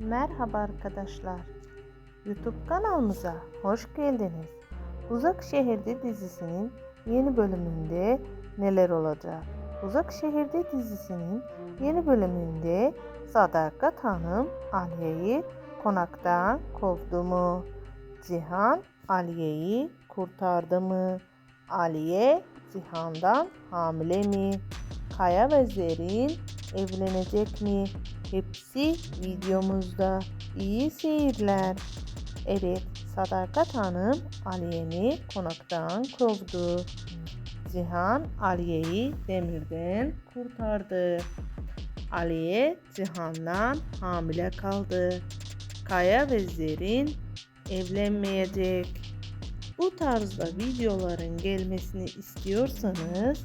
Merhaba arkadaşlar. YouTube kanalımıza hoş geldiniz. Uzak Şehirde dizisinin yeni bölümünde neler olacak? Uzak Şehirde dizisinin yeni bölümünde Sadakat Hanım Aliye'yi konaktan kovdu mu? Cihan Aliye'yi kurtardı mı? Aliye Cihan'dan hamile mi? Kaya ve Zerrin evlenecek mi? Hepsi videomuzda. İyi seyirler. Evet, Sadakat Hanım Aliye'ni konaktan kovdu. Cihan Aliye'yi demirden kurtardı. Aliye Cihan'dan hamile kaldı. Kaya ve Zerrin evlenmeyecek. Bu tarzda videoların gelmesini istiyorsanız